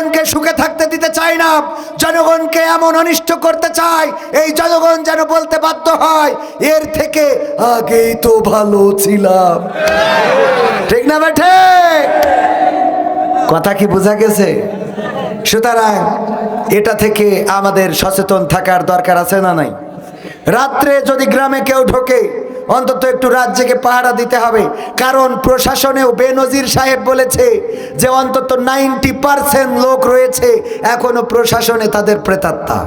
জনগণকে সুখে থাকতে দিতে চাই না। জনগণকে এমন অনিষ্ট করতে চাই এই জনগণ যেন বলতে বাধ্য হয়, এর থেকে আগেই তো ভালো ছিলাম। ঠিক না বেঠে? কথা কি বোঝা গেছে? সুতরাং এটা থেকে আমাদের সচেতন থাকার দরকার আছে না নাই? রাত্রে যদি গ্রামে কেউ ঢোকে অন্তত একটু রাজ্যকে পাহারা দিতে হবে। কারণ প্রশাসনেও বেনজির সাহেব বলেছে যে অন্তত নাইনটি পার্সেন্ট লোক রয়েছে এখনও প্রশাসনে তাদের প্রেতাত্মা।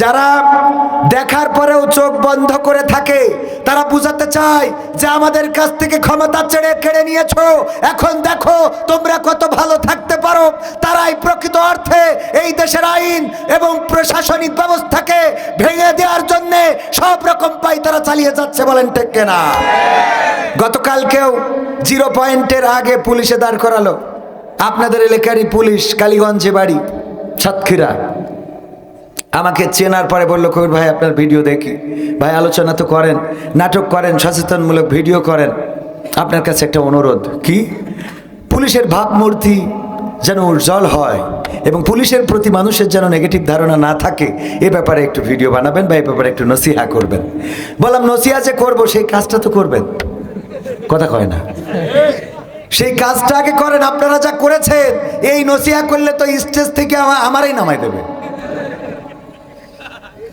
যারা দেখার পরেও চোখ বন্ধ করে থাকে, তারা বুঝাতে চায় যে আমাদের কাছ থেকে ক্ষমতা ছেড়ে কেড়ে নিয়েছ। এখন দেখো তোমরা কত ভালো থাকতে পারো তারাই প্রকৃত অর্থে এই দেশের আইন এবং প্রশাসনিক ব্যবস্থাকে ভেঙে দেওয়ার জন্য সব রকম পাই তারা চালিয়ে যাচ্ছে বলেন ঠিক না গতকালকেও জিরো পয়েন্টের আগে পুলিশে দাঁড় করালো। আপনাদের এলাকারই পুলিশ, কালীগঞ্জে বাড়ি, সাতক্ষীরা। আমাকে চেনার পরে বলল, কবির ভাই, আপনার ভিডিও দেখি। ভাই, আলোচনা তো করেন, নাটক করেন, সচেতনমূলক ভিডিও করেন। আপনার কাছে একটা অনুরোধ, কি? পুলিশের ভাবমূর্তি যেন উজ্জ্বল হয়। এবং পুলিশের প্রতি মানুষের যেন নেগেটিভ ধারণা না থাকে, এ ব্যাপারে একটু ভিডিও বানাবেন বা এ ব্যাপারে একটু নসিহা করবেন। বললাম, নসিহা যে করব, সেই কাজটা তো করবেন। কথা কয় না। সেই কাজটা আগে করেন, আপনারা যা করেছেন, এই নসিহা করলে তো স্টেজ থেকে আমা- আমারই নামাই দেবে।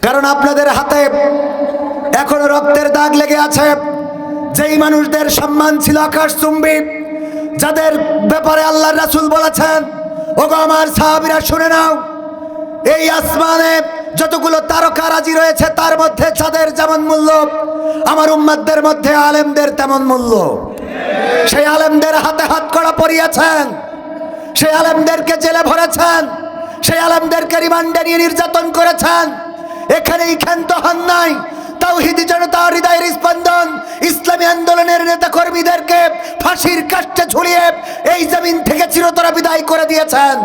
কারণ আপনাদের হাতে এখনও রক্তের দাগ লেগে আছে। যেই মানুষদের সম্মান ছিল আকাশ চুম্বি, যাদের ব্যাপারে আল্লাহ রাসূল বলেছেন ওগো আমার সাহাবীরা, শুনে নাও। এই আসমানে যতগুলো তারকা রাজি রয়েছে, তার মধ্যে চাঁদের যেমন মূল্য, আমার উম্মাদদের মধ্যে আলেমদের তেমন মূল্য। সেই আলেমদের হাতে হাত করা পড়িয়েছেন সেই আলেমদেরকে জেলে ভরেছেন, সেই আলেমদেরকে রিমান্ডে নিয়ে নির্যাতন করেছেন। এখানেই ক্ষান্ত হন নাই। তাওহিদি জনতা, হৃদয়ের স্পন্দন, ইসলামী আন্দোলনের নেতা কর্মীদেরকে ফাঁসির কাষ্টে ঝুলিয়ে চিরতরা বিদায় করে দিয়েছেন।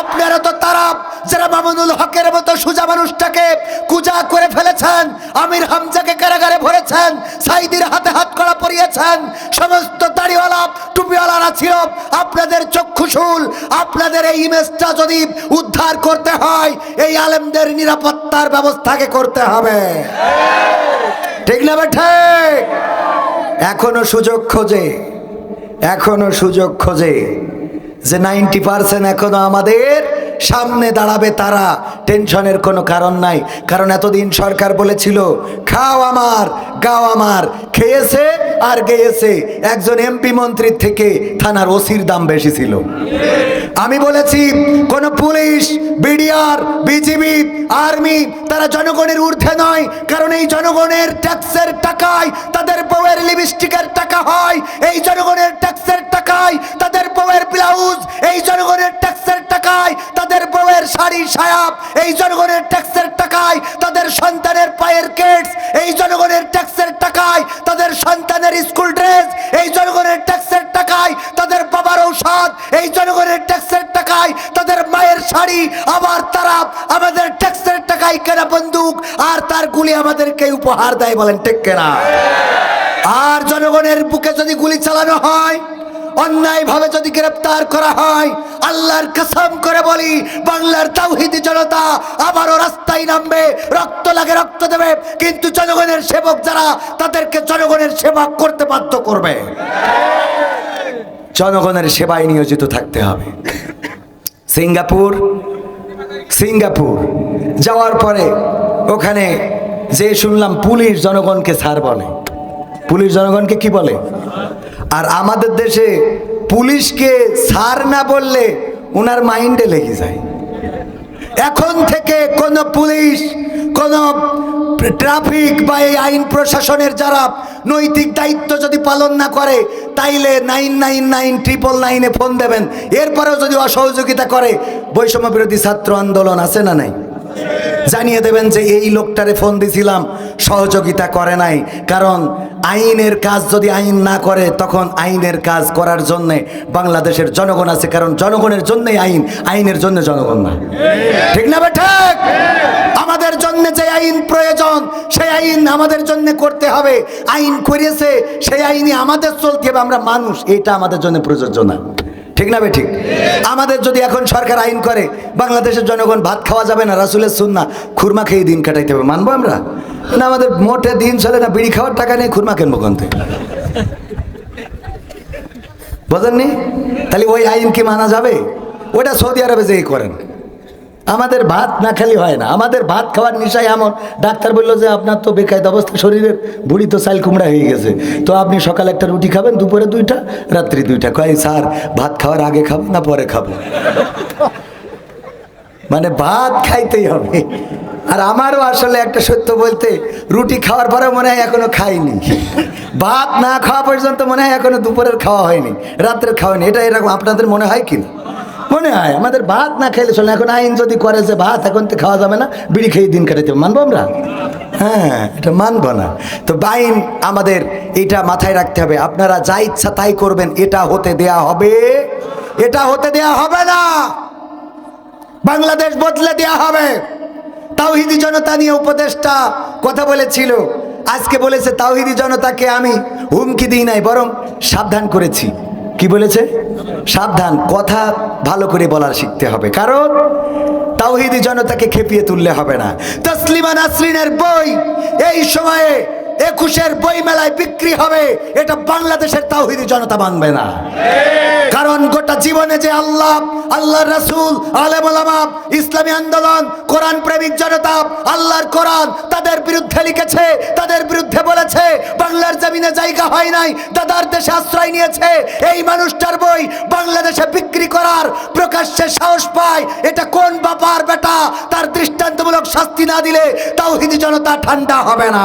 আপনারা তো তারা যারা মামুনুল হকের মতো সুজা মানুষটাকে কুজা করে ফেলেছেন, আমির হামজাকে কারাগারে ভরেছেন, সাইদির হাতে হাত করা পরিয়েছেন, সমস্ত দাড়িওয়ালা টুপিওয়ালারা ছিল আপনাদের চক্ষুশূল আপনাদের এই ইমেজটা যদি উদ্ধার করতে হয়, এই আলেমদের নিরাপত্তার ব্যবস্থাকে করতে হবে। ঠিক না বেঠে? এখনও সুযোগ খোঁজে, এখনও সুযোগ খোঁজে। যে নাইনটি পার্সেন্ট এখনও আমাদের সামনে দাঁড়াবে তারা, টেনশনের কোনো কারণ নাই। কারণ এতদিন সরকার বলেছিল, খাও আমার, গাও আমার। খেয়েছে আর গেয়েছে। একজন এমপি মন্ত্রীর থেকে থানার ওসির দাম বেশি ছিল। আমি বলেছি, কোন পুলিশ, বিডিআর, বিজিবি, আর্মি, তারা জনগণের ঊর্ধ্বে নয়, কারণ এই জনগণের ট্যাক্সের টাকায় তাদের বউয়ের লিপস্টিকের টাকা হয়। এই জনগণের ট্যাক্সের টাকায় তাদের বউয়ের ব্লাউজ, এই জনগণের ট্যাক্সের টাকায় তাদের বউয়ের শাড়ি সায়াব এই জনগণের ট্যাক্সের টাকায় তাদের সন্তানের পায়ের কেটস, এই জনগণের ট্যাক্সের টাকায় তাদের সন্তানের স্কুল ড্রেস, এই জনগণের ট্যাক্সের টাকায় তাদের বাবার ঔষধ, এই শাড়ি আবার তারা আমাদের ট্যাক্সের টাকায় কেনা বন্দুক, আর তার গুলি আমাদেরকে উপহার দেয় বলেন, ঠিক কেনা? আর জনগণের বুকে যদি গুলি চালানো হয় অন্যায় ভাবে যদি গ্রেপ্তার করা হয়, আল্লাহর কসম করে বলি, বাংলার তাওহিদি জনতা আবারও রাস্তায় নামবে, রক্ত লাগে, রক্ত দেবে, কিন্তু জনগণের সেবক যারা, তাদেরকে জনগণের সেবা করতে বাধ্য করবে। জনগণের সেবায় নিয়োজিত থাকতে হবে। সিঙ্গাপুর? সিঙ্গাপুর। যাওয়ার পরে ওখানে যে শুনলাম পুলিশ জনগণকে ছাড় বলে। পুলিশ জনগণকে কি বলে? আর আমাদের দেশে পুলিশকে ছাড় না বললে ওনার মাইন্ডে লেগে যায়। এখন থেকে কোন পুলিশ, কোন ট্রাফিক বা এই আইন প্রশাসনের যারা নৈতিক দায়িত্ব যদি পালন না করে তাইলে নাইন নাইন নাইন ট্রিপল নাইনে ফোন দেবেন। এরপরেও যদি অসহযোগিতা করে, বৈষম্য বিরোধী ছাত্র আন্দোলন আছে না নাই? জানিয়ে দেবেন যে এই লোকটারে ফোন দিছিলাম, সহযোগিতা করে নাই। কারণ আইনের কাজ যদি আইন না করে, তখন আইনের কাজ করার জন্যে বাংলাদেশের জনগণ আছে। কারণ জনগণের জন্যই আইন, আইনের জন্য জনগণ না। ঠিক না ঠিক? আমাদের জন্য যে আইন আইন আমাদের জন্য করতে হবে। আইন করেছে, সেই আইনে আমাদের চলতে হবে। আমরা মানুষ, এটা আমাদের জন্য প্রযোজ্য না। ঠিক না ঠিক? আমাদের যদি এখন সরকার আইন করে, বাংলাদেশের জনগণ ভাত খাওয়া যাবে না, রাসুলের সুন্না খুরমা খেয়ে দিন কাটাইতে হবে। মানবো আমরা? না, আমাদের মোটে দিন চলে না, বিড়ি খাওয়ার টাকা নেই, খুরমা কিনবো কোন বোঝেননি? তাহলে ওই আইন কি মানা যাবে? ওটা সৌদি আরবে যেই করেন। আমাদের ভাত না খেলে হয় না। আমাদের ভাত খাওয়ার নিশায় এমন। ডাক্তার বলল যে, আপনার তো বেকায়দ অবস্থা, শরীরের বুড়ি তো চাল কুমড়া হয়ে গেছে। তো আপনি সকালে একটা রুটি খাবেন, দুপুরে দুইটা, রাত্রি দুইটা। কয় স্যার, ভাত খাওয়ার আগে খাব না পরে খাব? মানে ভাত খাইতেই হবে। আর আমারও আসলে একটা সত্য বলতে, রুটি খাওয়ার পরে মনে হয় এখনও খাইনি। ভাত না খাওয়া পর্যন্ত মনে হয় এখনও দুপুরের খাওয়া হয়নি, রাত্রের খাওয়া হয়নি। এটা এরকম আপনাদের মনে হয় কি না? মনে হয় আমাদের ভাত না খাইলে চলে এখন আইন যদি করে যে ভাত, এখন তো খাওয়া যাবে না। বিড়ি খেয়ে দিন কাটাতে। মানবো আমরা? হ্যাঁ এটা মানবো না। তো বাইন আমাদের এটা মাথায় রাখতে হবে। আপনারা যা ইচ্ছা তাই করবেন। এটা হতে দেয়া হবে। এটা হতে দেয়া হবে না। বাংলাদেশ বদলে দেয়া হবে। তাওহিদি জনতা নিয়ে উপদেষ্টা কথা বলেছিল। আজকে বলেছে, তাওহিদি জনতাকে আমি হুমকি দিই নাই, বরং সাবধান করেছি। কি বলেছে? সাবধান, কথা ভালো করে বলার শিখতে হবে। কারণ তাওহিদি জনতাকে খেপিয়ে তুললে হবে না। তসলিমা নাসরিনের বই এই সময়ে একুশের বই মেলায় বিক্রি হবে। এটা বাংলাদেশের তাওহিদি জনতা মানবে না। কারণ গোটা জীবনে যে আল্লাহ, আল্লাহর রাসূল, আলেম ওলামা ইসলামী আন্দোলন, কোরআন প্রেমিক জনতা, আল্লাহর কোরআন তাদের বিরুদ্ধে লিখেছে, তাদের বিরুদ্ধে জমিনে জায়গা হয় নাই, দাদার দেশে আশ্রয় নিয়েছে। এই মানুষটার বই বাংলাদেশে বিক্রি করার প্রকাশ্যে সাহস পায়। এটা কোন বাবার বেটা? তার দৃষ্টান্তমূলক শাস্তি না দিলে তাও তাওহিদি জনতা ঠান্ডা হবে না।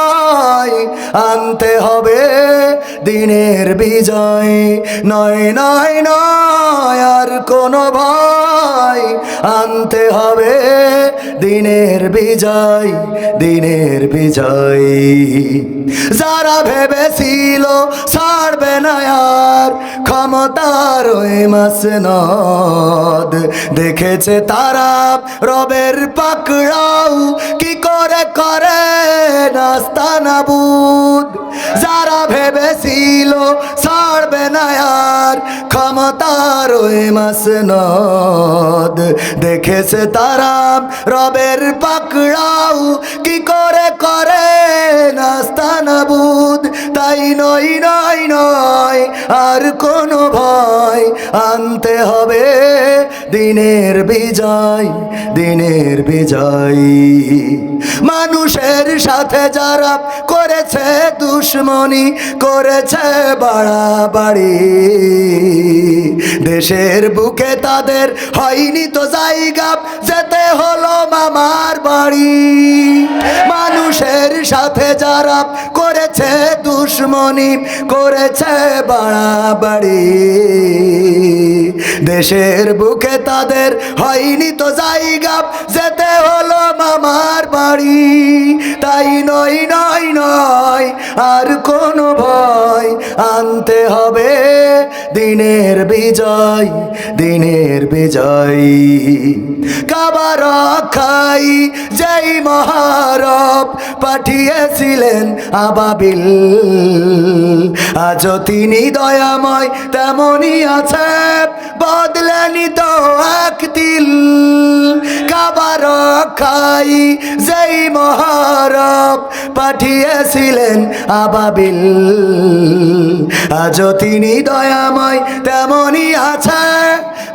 আনতে হবে দিনের বিজয়। নয় নয় নয়, আর কোনো ভয়। আনতে হবে দিনের বিজয় দিনের বিজয়। যারা ভেবেছিল ছাড়বে না আর ক্ষমতার ওই মাসনদ। দেখেছে তারা রবের পাকড়াও। কি করে করে? নাস্তা নাবুদ যারা ভেবেছিল ছাড়বে না আর ক্ষমতার ওই মাস নদ দেখেছে তারা রবের পাকড়াও কি করে করে নাস্তা নাবুদ তাই নয় নয় নয় আর কোনো ভয় আনতে হবে। দিনের বিজয় দিনের বিজয়। মানুষের সাথে যারা করেছে দুশ্মনী, করেছে বাড়াবাড়ি। দেশের বুকে তাদের হয়নি তো জায়গা, যেতে হলো মামার বাড়ি। মানুষের সাথে যারা করেছে দুশ্মনী, করেছে বাড়াবাড়ি দেশের বুকে তাদের হয়নি তো জায়গা, যেতে হলো মামার বাড়ি। তাই নয় নয় নয়, আর কোনো ভয় আনতে হবে। দিনের বিজয় দিনের বিজয়। কাবার খাই যেই মহারব পাঠিয়েছিলেন আবাবিল। আজও তিনি দয়াময় তেমনই আছে। বদলেনি তো এক দিল কাবার খাই। যেই মহারব পাঠিয়েছিলেন আবাবিল। আজও তিনি দয়াময় তেমনই আছে।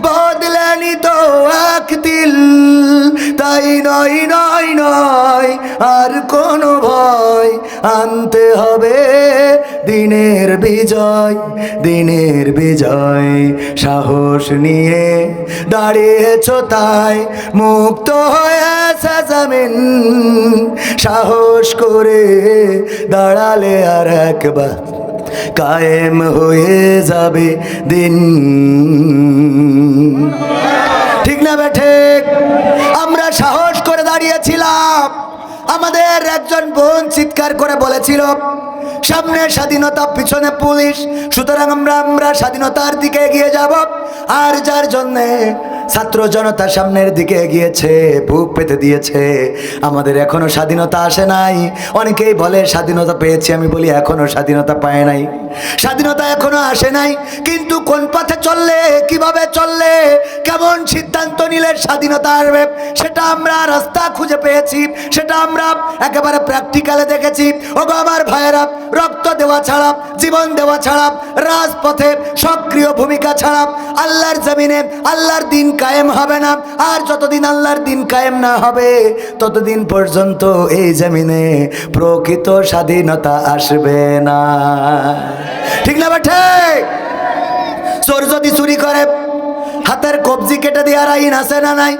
বদলেনি তো এক দিল তাই নয় নয় নয়, আর কোনো ভয় আনতে হবে। দিনের বিজয় দিনের বিজয়। সাহস নিয়ে দাঁড়িয়েছ তাই মুক্ত হয়েছে জমিন। সাহস করে দাঁড়ালে আর একবার কায়েম হয়ে যাবে দিন। ঠিক না বেঠে? আমাদের একজন বোন চিৎকার করে বলেছিল, সামনে স্বাধীনতা, পিছনে পুলিশ, সুতরাং আমরা আমরা স্বাধীনতার দিকে এগিয়ে যাব। আর যার জন্যে ছাত্র জনতা সামনের দিকে এগিয়েছে, বুক পেতে দিয়েছে। আমাদের এখনও স্বাধীনতা আসে নাই। অনেকেই বলে, স্বাধীনতা পেয়েছি আমি বলি, এখনও স্বাধীনতা পায় নাই। স্বাধীনতা এখনও আসে নাই, কিন্তু কোন পথে চললে, কীভাবে চললে, কেমন সিদ্ধান্ত নিলে স্বাধীনতা আসবে, সেটা আমরা রাস্তা খুঁজে পেয়েছি, সেটা আমরা একেবারে প্র্যাকটিক্যালে দেখেছি। ওগো আমার ভাইয়েরা, রক্ত দেওয়া ছাড়া, জীবন দেওয়া ছাড়া, রাজপথে সক্রিয় ভূমিকা ছাড়া, আল্লাহর জমিনে, আল্লাহর দিন কায়েম হবে না। আর যতদিন আল্লাহর দিন কায়েম না হবে, ততদিন পর্যন্ত এই জমিনে প্রকৃত স্বাধীনতা আসবে না। ঠিক না বেঠে চোর যদি চুরি করে, হাতের কবজি কেটে দেওয়ার আইন আছে না নাই?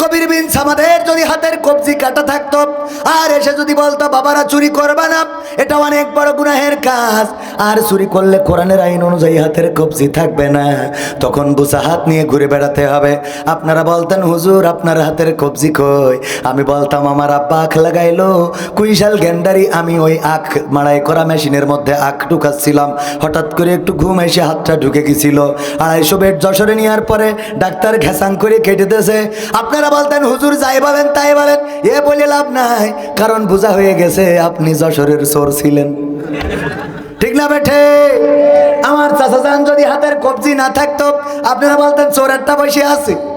কবির বিন সামাদের যদি হাতের কবজি কাটা থাকতো, আর এসে যদি বলতো, বাবারা, চুরি করবে না, এটা অনেক বড় গুনাহের কাজ। আর চুরি করলে কোরআনের আইন অনুযায়ী হাতের কবজি থাকবে না। তখন বুসা হাত নিয়ে ঘুরে বেড়াতে হবে। আপনারা বলতেন, হুজুর, আপনার হাতের কবজি কই? আমি বলতাম, আমার আব্বা আখ লাগাইলো। কুইশাল গ্যান্ডারি আমি ওই আখ মাড়াই করা মেশিনের মধ্যে আখ ঢুকাচ্ছিলাম। হঠাৎ করে একটু ঘুম এসে হাতটা ঢুকে গেছিল। আড়াইশো বেড যশোরে নেওয়ার পরে ডাক্তার ঘেসাং করে কেটে দিয়েছে। আপনারা বলতেন, হুজুর, যাই বলেন, তাই বলেন। এ বলে লাভ নাই, কারণ বোঝা হয়ে গেছে, আপনি যশোরের সোর ছিলেন। ঠিক না বেঠে? আমার চাষা যদি হাতের কবজি না থাকতো, আপনারা বলতেন চোরেরটা বসে আছে।